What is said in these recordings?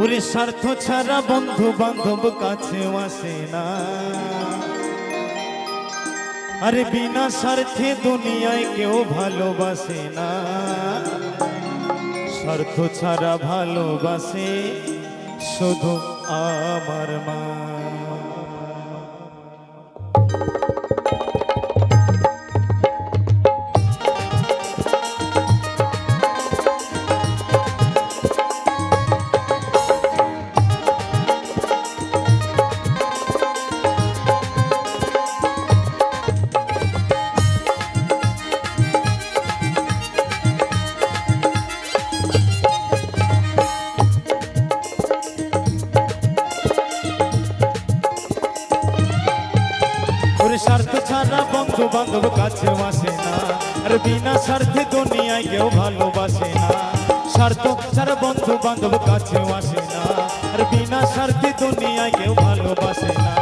ওরে স্বার্থ ছাড়া বন্ধু বান্ধব কাছে আসে না। আরে বিনা স্বার্থে দুনিয়ায় কেউ ভালোবাসে না। স্বার্থ ছাড়া ভালোবাসে শুধু আমার মা। স্বার্থ ছাড়া বন্ধু বান্ধব কাছে আসে না। আর বিনা স্বার্থে দুনিয়ায় কেউ ভালোবাসে না। স্বার্থ ছাড়া বন্ধু বান্ধব কাছে আসে না। আর বিনা স্বার্থে দুনিয়ায় কেউ ভালোবাসে না।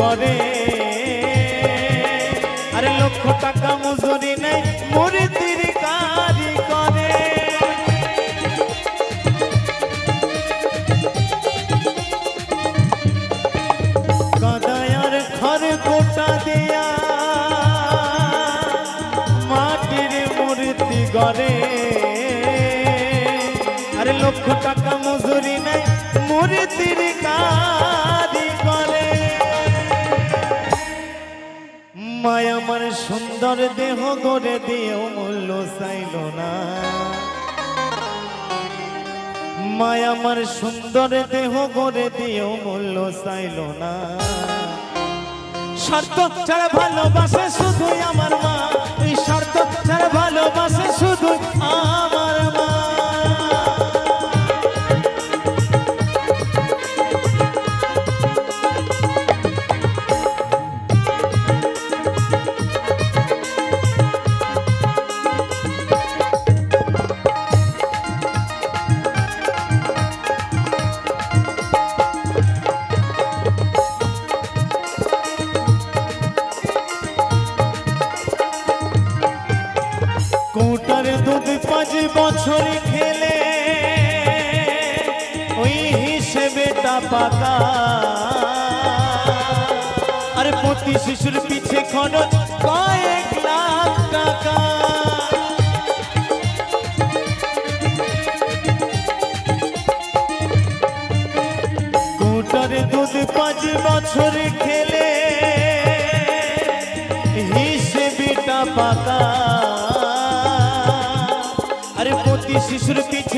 গড়ে আরে লক্ষ টাকা মজুরি নেই মূর্তির কারি করে। কাদায়ার ঘরে কোটা দিয়া মাটির মূর্তি গড়ে। আরে লক্ষ টাকা মজুরি নাই মূর্তির কারি মায়া আমার সুন্দর দেহ করে দিয়েও মূল্য চাইল না। মায় আমার সুন্দর দেহ করে দিয়েও মূল্য চাইল না। স্বার্থ ছাড়া ভালোবাসে শুধু আমার মা, এই স্বার্থ ছাড়া ভালোবাসে শুধু দুধ পাঁচ বছর খেলে, ওই হিসেবে পাকা আরে প্রতি শিশুর পিছে খরচ কয়েক লাখ টাকা। কোটার দুধ পাঁচ বছর খেলে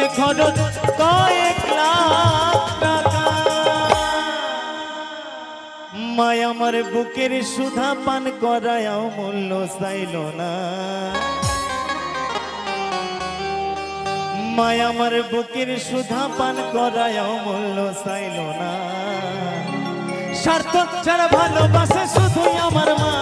পিছে খরচ কয়েক লাখ টাকা। আমার বুকের সুধা পান করায় মূল্য চাইল না। মায় আমার বুকের সুধা পান করায় মূল্য চাইল না। স্বার্থ ছাড়া ভালোবাসে শুধুই আমার মা।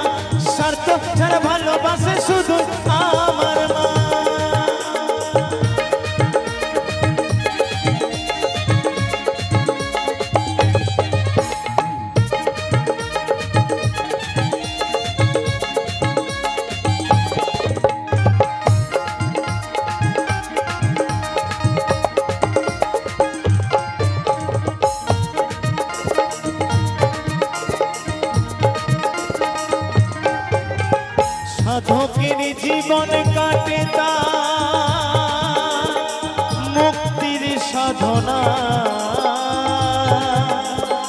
জীবন কাটে তা। মুক্তির সাধনা।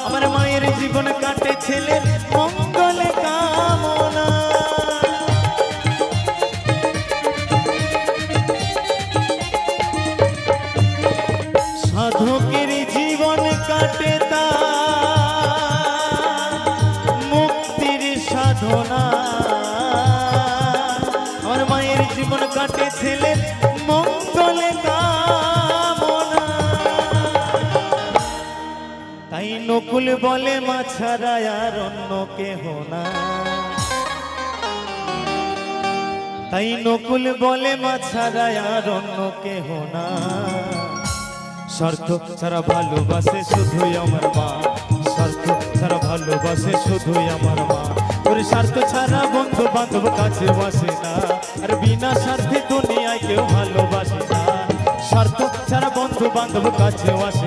আমার মায়ের জীবন কাটে ছেলের মঙ্গল কামনা। সাধকের জীবন কাটে তার না আমার নকুল বলে মা ছাড়া আর অন্য কেহ না। তাই নকুল বলে মা ছাড়া আর অন্য কেহ না। স্বার্থ ছাড়া ভালোবাসে শুধুই আমার মা। স্বার্থ ছাড়া ভালোবাসে শুধুই আমার মা। ওর স্বার্থ ছাড়া বন্ধু বান্ধব কাছে বসে না। আর বিনা স্বার্থে দুনিয়ায় কেউ ভালোবাসে না। স্বার্থ ছাড়া বন্ধু বান্ধব কাছে আসে